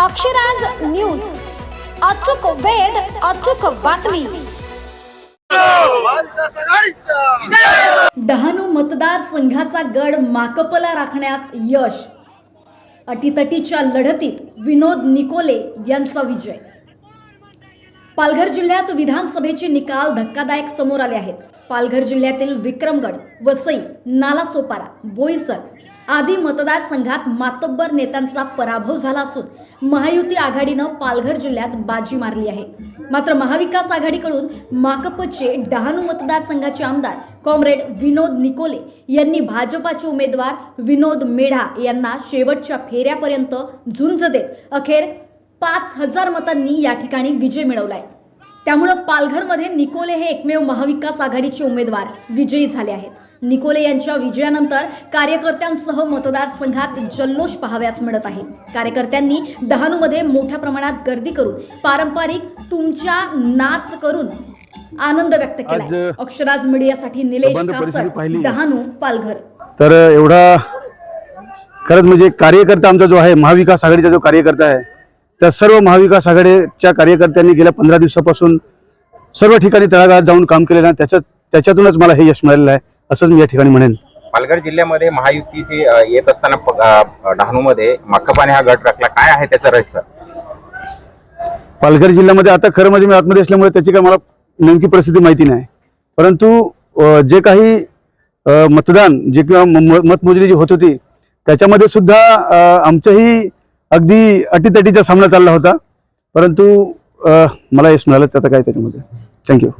Akshraj news. अचूक वेद अचूक बातमी. डहाणू मतदारसंघाचा गड माकपला राखण्यात यश. अटीतटीच्या लढतीत विनोद निकोले यांचा विजय. पालघर जिल्ह्यात विधानसभेचे निकाल धक्कादायक समोर आले आहेत. पालघर जिल्ह्यातील विक्रमगड वसई नालासोपारा बोईसर आदी मतदारसंघात मातब्बर नेत्यांचा पराभव झाला असून महायुती आघाडीनं पालघर जिल्ह्यात बाजी मारली आहे. मात्र महाविकास आघाडीकडून माकपचे डहाणू मतदारसंघाचे आमदार कॉम्रेड विनोद निकोले यांनी भाजपाचे उमेदवार विनोद मेढा यांना शेवटच्या फेऱ्यापर्यंत झुंज देत अखेर पाच हजार मतांनी या ठिकाणी विजय मिळवलाय. त्यामुळं पालघरमध्ये निकोले हे एकमेव महाविकास आघाडीचे उमेदवार विजयी झाले आहेत. निकोले यांच्या विजयानंतर कार्यकर्त्यांसह मतदारसंघात जल्लोष पाहाव्यास मिळत आहे. कार्यकर्त्यांनी डहाणूमध्ये मोठ्या प्रमाणात गर्दी करून पारंपरिक तुमच्या नाच करून आनंद व्यक्त केला अक्षराज मीडियासाठी निलेश. डहाणू पालघर. तर एवढा खरंच म्हणजे कार्यकर्ता आमचा जो आहे महाविकास आघाडीचा जो कार्यकर्ता आहे त्या सर्व महाविकास आघाडीच्या कार्यकर्त्यांनी गेल्या पंधरा दिवसापासून सर्व ठिकाणी तळागाळात जाऊन काम केलेलं आहे. त्याच्यात त्याच्यातूनच मला हे यश मिळालेलं आहे असंच मी या ठिकाणी म्हणेन. पालघर जिल्ह्यामध्ये महायुतीची येत असताना डहाणूमध्ये मक्कापाने हा गट राखला. काय आहे त्याचं रहस्य? पालघर जिल्ह्यामध्ये आता खरं म्हणजे मी आतमध्ये असल्यामुळे त्याची काय मला नेमकी परिस्थिती माहिती नाही. परंतु जे काही मतदान जे किंवा मतमोजणी जी होत होती त्याच्यामध्ये सुद्धा आमचंही अगदी अटीतटीचा सामना चालला होता. परंतु मला यश मिळालं त्याचं काय त्याच्यामध्ये. थँक्यू